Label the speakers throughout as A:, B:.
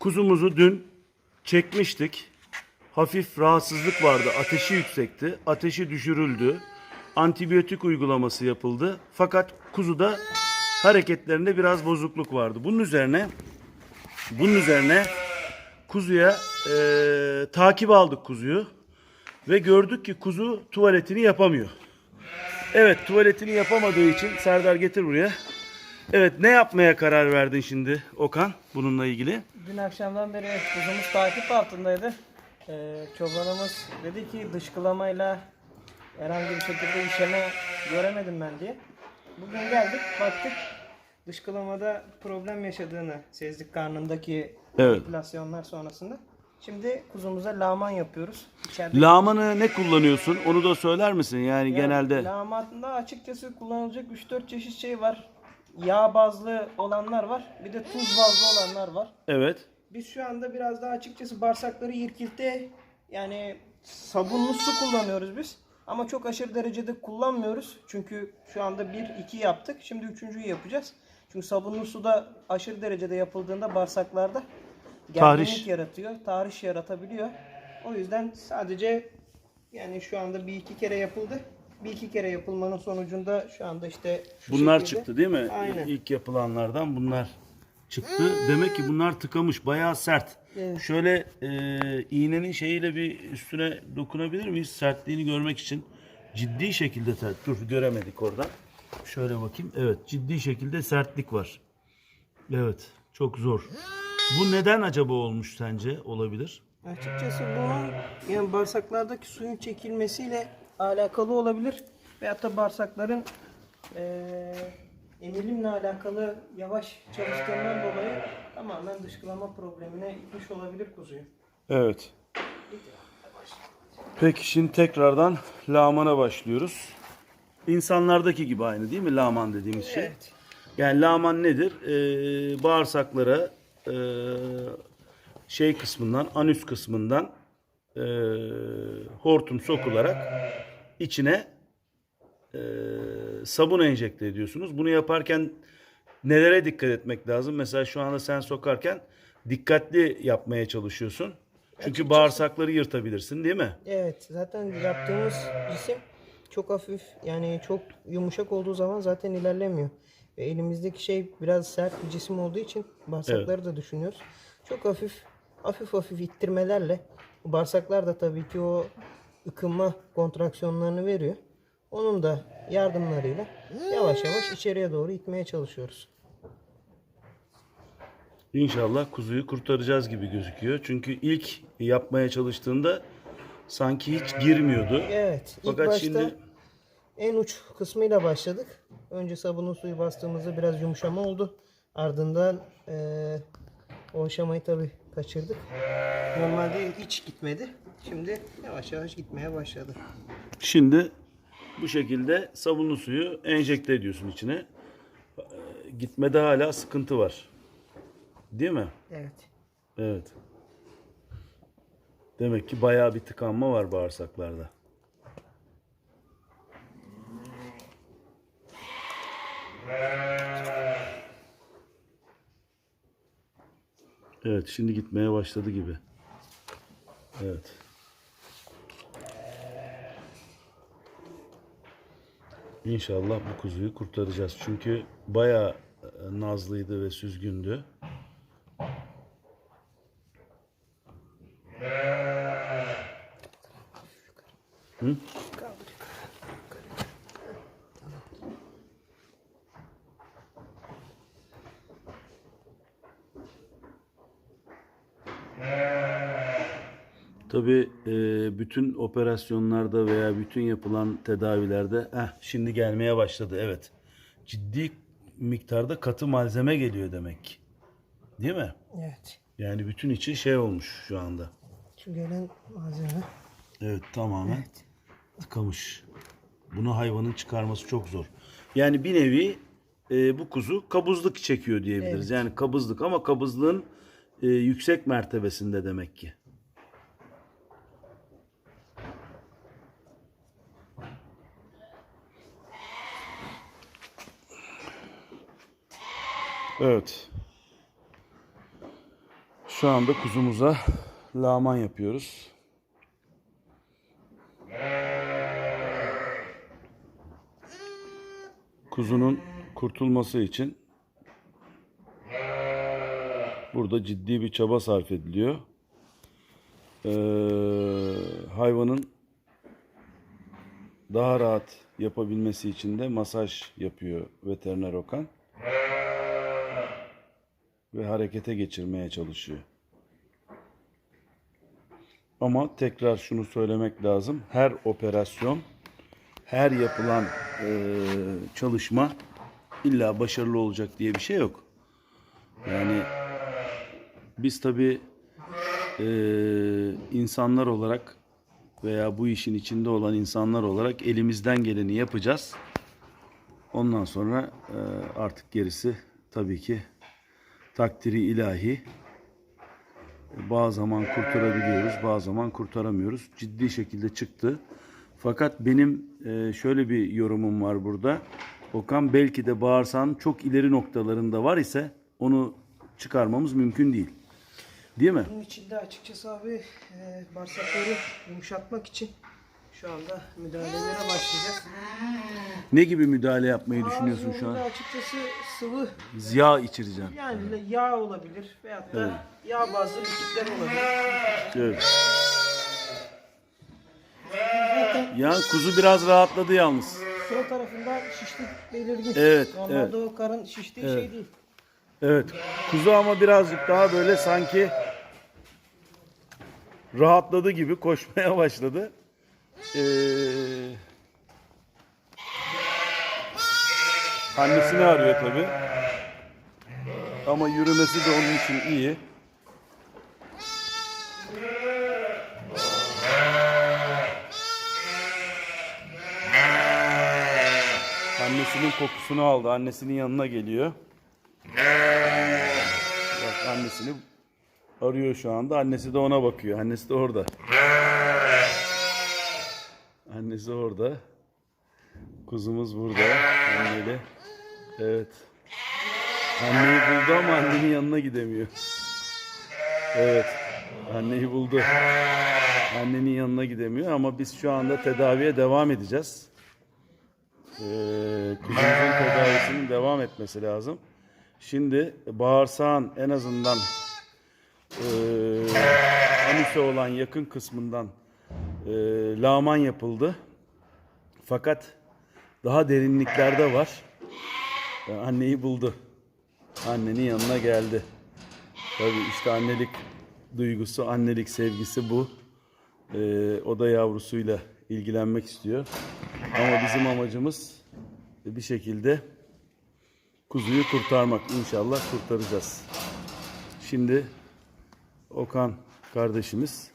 A: Kuzumuzu dün çekmiştik. Hafif rahatsızlık vardı. Ateşi yüksekti. Ateşi düşürüldü. Antibiyotik uygulaması yapıldı. Fakat kuzuda hareketlerinde biraz bozukluk vardı. Bunun üzerine bunun üzerine kuzuya eee takip aldık kuzuyu ve gördük ki kuzu tuvaletini yapamıyor. Evet tuvaletini yapamadığı için Serdar getir buraya. Evet ne yapmaya karar verdin şimdi Okan bununla ilgili?
B: Dün akşamdan beri kuzumuz takip altındaydı. Ee, çobanımız dedi ki dışkılamayla herhangi bir şekilde işleme göremedim ben diye. Bugün geldik baktık dışkılamada problem yaşadığını sezdik karnındaki
A: Evet.
B: manipülasyonlar sonrasında. Şimdi kuzumuza lağman yapıyoruz. İçeride
A: Lağmanı ne kullanıyorsun? Onu da söyler misin? Yani genelde
B: Lağmanda açıkçası kullanılacak 3-4 çeşit şey var. Yağ bazlı olanlar var. Bir de tuz bazlı olanlar var.
A: evet.
B: Biz şu anda biraz daha açıkçası bağırsakları yırkilti yani sabunlu su kullanıyoruz biz. Ama çok aşırı derecede kullanmıyoruz. Çünkü şu anda 1-2 yaptık. Şimdi üçüncüyü yapacağız. Çünkü sabunlu suda aşırı derecede yapıldığında bağırsaklarda
A: Tahriş.
B: gerginlik yaratıyor. Tahriş yaratabiliyor. O yüzden sadece yani şu anda bir iki kere yapıldı. Bir iki kere yapılmanın sonucunda şu anda işte şu
A: Bunlar
B: şekilde-
A: çıktı değil mi?
B: Aynen.
A: İlk yapılanlardan bunlar çıktı. Demek ki bunlar tıkamış. Bayağı sert.
B: Evet.
A: Şöyle e, iğnenin şeyiyle bir üstüne dokunabilir miyiz? Sertliğini görmek için. Ciddi şekilde sert. Dur göremedik oradan. Şöyle bakayım. Evet ciddi şekilde sertlik var. Evet çok zor. Bu neden acaba olmuş sence olabilir?
B: Açıkçası bunun yani bağırsaklardaki suyun çekilmesiyle alakalı olabilir. Veyahut da bağırsakların eee emilimle alakalı yavaş çalıştığından dolayı tamamen dışkılama problemine itmiş olabilir kuzuyu.
A: Evet. Peki şimdi tekrardan lağmana başlıyoruz. İnsanlardaki gibi aynı değil mi lağman dediğimiz şey?
B: Evet.
A: Yani lağman nedir? Ee, bağırsaklara ee, şey kısmından, anüs kısmından ee, hortum sokularak içine ee, sabun enjekte ediyorsunuz. Bunu yaparken nelere dikkat etmek lazım? Mesela şu anda sen sokarken dikkatli yapmaya çalışıyorsun. Çünkü bağırsakları yırtabilirsin değil mi?
B: Evet zaten yaptığımız cisim çok hafif yani çok yumuşak olduğu zaman zaten ilerlemiyor. Ve elimizdeki şey biraz sert bir cisim olduğu için bağırsakları da düşünüyoruz. Çok hafif hafif hafif ittirmelerle bağırsaklar da tabii ki o ıkınma kontraksiyonlarını veriyor. Onun da yardımlarıyla yavaş yavaş içeriye doğru itmeye çalışıyoruz.
A: İnşallah kuzuyu kurtaracağız gibi gözüküyor. Çünkü ilk yapmaya çalıştığında sanki hiç girmiyordu.
B: Evet. ilk
A: Fakat
B: başta
A: şimdi
B: en uç kısmıyla başladık. Önce sabunun suyu bastığımızda biraz yumuşama oldu. Ardından eee, o aşamayı tabii kaçırdık. Normalde hiç gitmedi. Şimdi yavaş yavaş gitmeye başladı.
A: şimdi bu şekilde sabunlu suyu enjekte ediyorsun içine. Ee, Gitmede hala sıkıntı var. Değil mi?
B: Evet.
A: Evet. Demek ki bayağı bir tıkanma var bağırsaklarda. Evet, şimdi gitmeye başladı gibi. Evet. İnşallah bu kuzuyu kurtaracağız. Çünkü bayağı e, nazlıydı ve süzgündü. Tabii e, bütün operasyonlarda veya bütün yapılan tedavilerde eh, şimdi gelmeye başladı. Evet. Ciddi miktarda katı malzeme geliyor demek ki. Değil mi?
B: Evet.
A: Yani bütün içi şey olmuş şu anda.
B: Şu gelen malzeme.
A: Evet tamamen tıkamış. Bunu hayvanın çıkarması çok zor. Yani bir nevi e, bu kuzu kabızlık çekiyor diyebiliriz. Yani kabızlık ama kabızlığın e, yüksek mertebesinde demek ki. Evet. Şu anda kuzumuza lağman yapıyoruz. Kuzunun kurtulması için burada ciddi bir çaba sarf ediliyor. Ee, hayvanın daha rahat yapabilmesi için de masaj yapıyor veteriner Okan ve harekete geçirmeye çalışıyor. Ama tekrar şunu söylemek lazım. Her operasyon, her yapılan eee, çalışma illa başarılı olacak diye bir şey yok. Yani biz tabii eee, insanlar olarak veya bu işin içinde olan insanlar olarak elimizden geleni yapacağız. Ondan sonra eee, artık gerisi tabii ki takdiri ilahi. Bazı zaman kurtarabiliyoruz, bazı zaman kurtaramıyoruz. Ciddi şekilde çıktı. Fakat benim e, şöyle bir yorumum var burada. Okan belki de bağırsağın çok ileri noktalarında var ise onu çıkarmamız mümkün değil. Değil mi?
B: Bunun için de açıkçası abi e, bağırsakları yumuşatmak için şu anda müdahalelere başlayacağız.
A: Ne gibi müdahale yapmayı düşünüyorsun şu
B: Ağzında
A: an?
B: açıkçası sıvı
A: Yağ içireceğim.
B: yani yağ olabilir veyahut da yağ bazlı likitler olabilir.
A: Evet. Ya kuzu biraz rahatladı yalnız.
B: Sol tarafında şişlik belirgin.
A: Evet,
B: Normalde
A: evet.
B: o karın şiştiği şey değil.
A: Evet. Kuzu ama birazcık daha böyle sanki rahatladı gibi koşmaya başladı. Ee, annesini arıyor tabi. Ama yürümesi de onun için iyi. Annesinin kokusunu aldı. Annesinin yanına geliyor. Bak annesini arıyor şu anda. Annesi de ona bakıyor. Annesi de orada. Annesi orada. Kuzumuz burada. Anneli. Evet. Anneyi buldu ama annenin yanına gidemiyor. Evet. Anneyi buldu. Annenin yanına gidemiyor ama biz şu anda tedaviye devam edeceğiz. Ee, kuzumuzun tedavisinin devam etmesi lazım. Şimdi bağırsağın en azından e, anüse olan yakın kısmından e, lağman yapıldı. Fakat daha derinliklerde var. E, anneyi buldu. Annenin yanına geldi. Tabii işte annelik duygusu, annelik sevgisi bu. E, o da yavrusuyla ilgilenmek istiyor. Ama bizim amacımız bir şekilde kuzuyu kurtarmak. İnşallah kurtaracağız. Şimdi Okan kardeşimiz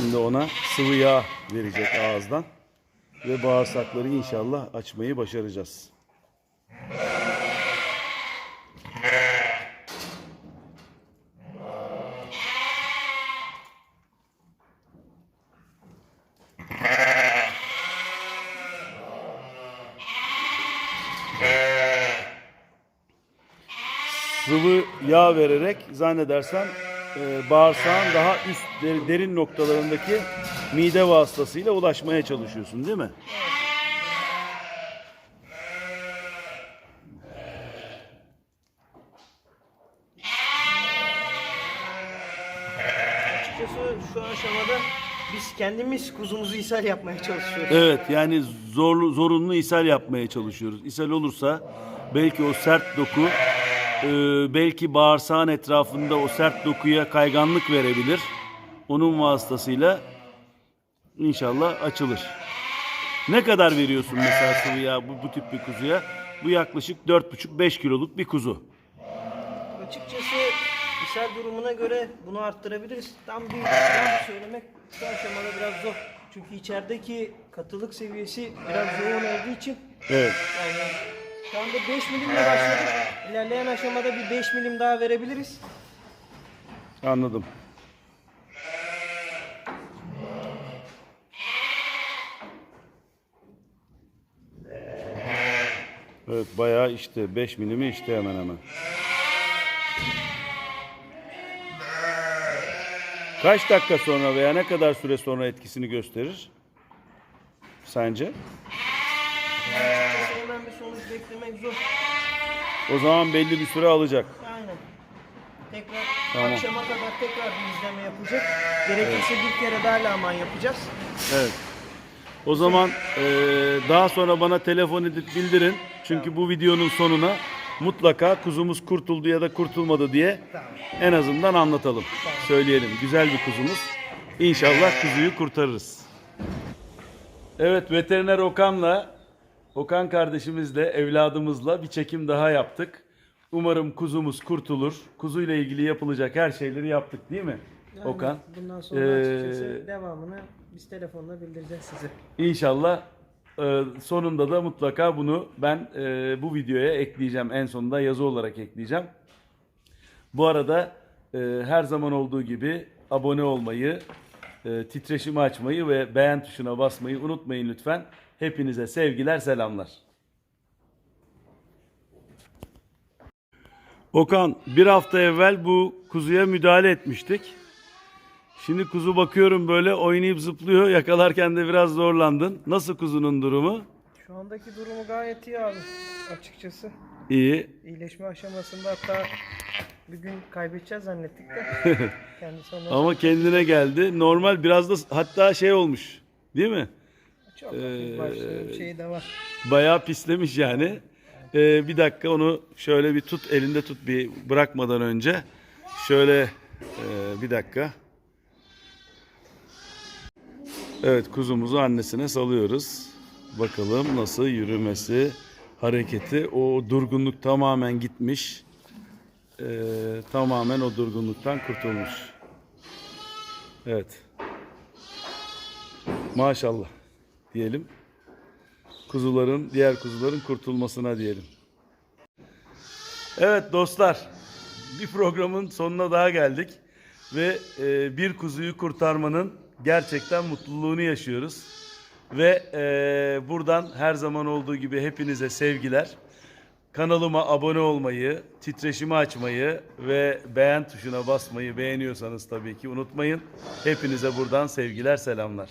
A: şimdi ona sıvı yağ verecek ağızdan ve bağırsakları inşallah açmayı başaracağız. sıvı yağ vererek zannedersem e, bağırsağın daha üst deri- derin noktalarındaki mide vasıtasıyla ulaşmaya çalışıyorsun değil mi?
B: Açıkçası şu aşamada biz kendimiz kuzumuzu ishal yapmaya çalışıyoruz.
A: Evet yani zorlu zorunlu ishal yapmaya çalışıyoruz. İshal olursa belki o sert doku e, belki bağırsağın etrafında o sert dokuya kayganlık verebilir. Onun vasıtasıyla inşallah açılır. Ne kadar veriyorsun mesela sıvı yağ bu, bu tip bir kuzuya? Bu yaklaşık 4,5-5 kiloluk bir kuzu.
B: Açıkçası ishal durumuna göre bunu arttırabiliriz. Tam bir tam söylemek şu aşamada biraz zor. Çünkü içerideki katılık seviyesi biraz yoğun olduğu için
A: Evet.
B: yani şu anda 5 milimle başladık. İlerleyen aşamada bir 5 milim daha verebiliriz.
A: Anladım. Evet bayağı işte 5 milimi işte hemen hemen. Kaç dakika sonra veya ne kadar süre sonra etkisini gösterir? Sence?
B: Sonuç beklemek zor.
A: O zaman belli bir süre alacak.
B: Aynen. Tekrar
A: Tamam.
B: akşama kadar tekrar bir izleme yapacak. Gerekirse bir kere daha laman yapacağız.
A: Evet. O zaman eee, daha sonra bana telefon edip bildirin. Çünkü bu videonun sonuna mutlaka kuzumuz kurtuldu ya da kurtulmadı diye en azından anlatalım. Söyleyelim. Güzel bir kuzumuz. İnşallah kuzuyu kurtarırız. Evet veteriner Okan'la Okan kardeşimizle evladımızla bir çekim daha yaptık. Umarım kuzumuz kurtulur. Kuzuyla ilgili yapılacak her şeyleri yaptık değil mi? Okan.
B: Bundan sonra
A: Ee,
B: açıkçası devamını biz telefonla bildireceğiz size.
A: İnşallah e, sonunda da mutlaka bunu ben e, bu videoya ekleyeceğim. En sonunda yazı olarak ekleyeceğim. Bu arada e, her zaman olduğu gibi abone olmayı, e, titreşimi açmayı ve beğen tuşuna basmayı unutmayın lütfen. Hepinize sevgiler, selamlar. Okan, bir hafta evvel bu kuzuya müdahale etmiştik. Şimdi kuzu bakıyorum böyle oynayıp zıplıyor. Yakalarken de biraz zorlandın. Nasıl kuzunun durumu?
B: Şu andaki durumu gayet iyi abi açıkçası.
A: İyi.
B: İyileşme aşamasında hatta bir gün kaybedeceğiz zannettik de. Kendisi ondan
A: Ama kendine geldi. Normal biraz da hatta şey olmuş. Değil mi?
B: Çok şey de var.
A: Bayağı pislemiş yani. Ee, bir dakika onu şöyle bir tut elinde tut bir bırakmadan önce. Şöyle e, bir dakika. Evet kuzumuzu annesine salıyoruz. Bakalım nasıl yürümesi, hareketi. O durgunluk tamamen gitmiş. Ee, tamamen o durgunluktan kurtulmuş. Evet. Maşallah diyelim kuzuların, diğer kuzuların kurtulmasına diyelim. Evet dostlar, bir programın sonuna daha geldik ve e, bir kuzuyu kurtarmanın gerçekten mutluluğunu yaşıyoruz. Ve e, buradan her zaman olduğu gibi hepinize sevgiler. Kanalıma abone olmayı, titreşimi açmayı ve beğen tuşuna basmayı beğeniyorsanız tabii ki unutmayın. Hepinize buradan sevgiler, selamlar.